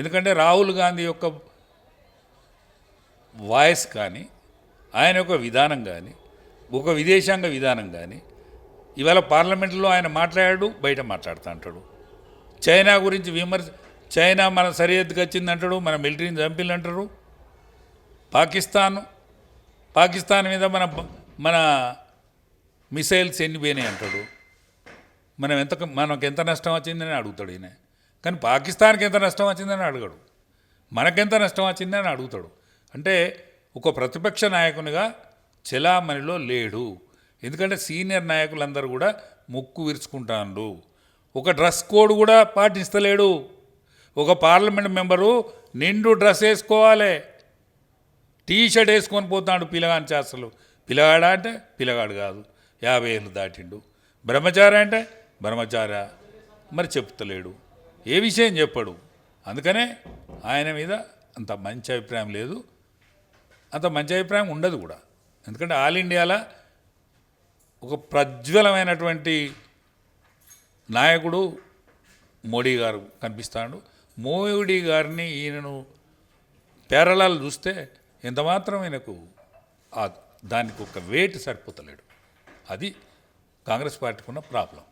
ఎందుకంటే రాహుల్ గాంధీ యొక్క వాయిస్ కానీ ఆయన యొక్క విధానం కానీ ఒక విదేశాంగ విధానం కానీ ఇవాళ పార్లమెంట్లో ఆయన మాట్లాడాడు బయట మాట్లాడుతూ అంటాడు. చైనా గురించి విమర్శ చైనా మన సరిహద్దుకి వచ్చింది అంటాడు మన మిలిటరీని చంపిల్లు అంటారు. పాకిస్తాన్ పాకిస్తాన్ మీద మన మన మిసైల్స్ ఎన్ని పోయినాయి అంటాడు. మనం ఎంత మనకు ఎంత నష్టం వచ్చిందని అడుగుతాడు ఈయన. కానీ పాకిస్తాన్కి ఎంత నష్టం వచ్చిందని అడగడు. మనకెంత నష్టం వచ్చిందని అడుగుతాడు. అంటే ఒక ప్రతిపక్ష నాయకునిగా చెలామణిలో లేడు. ఎందుకంటే సీనియర్ నాయకులందరూ కూడా ముక్కు విరుచుకుంటాను ఒక డ్రెస్ కోడ్ కూడా పాటిస్తలేడు. ఒక పార్లమెంట్ మెంబరు నిండు డ్రెస్ వేసుకోవాలి. టీ షర్ట్ వేసుకొని పోతాడు పిల్లగాని చేస్తలు. పిల్లగాడా అంటే పిల్లగాడు కాదు. యాభై ఏళ్ళు దాటిండు. బ్రహ్మచారి అంటే బ్రహ్మచార? మరి చెప్తలేడు. ఏ విషయం చెప్పడు. అందుకనే ఆయన మీద అంత మంచి అభిప్రాయం లేదు. అంత మంచి అభిప్రాయం ఉండదు కూడా. ఎందుకంటే ఆల్ ఇండియాలో ఒక ప్రజ్వలమైనటువంటి నాయకుడు మోడీ గారు కనిపిస్తాడు. మోడీ గారిని ఈయనను పేరలాలు చూస్తే ఎంతమాత్రం ఆయనకు ఈయనకు దానికి ఒక వెయిట్ సరిపోతలేడు. అది కాంగ్రెస్ పార్టీకి ఉన్న ప్రాబ్లం.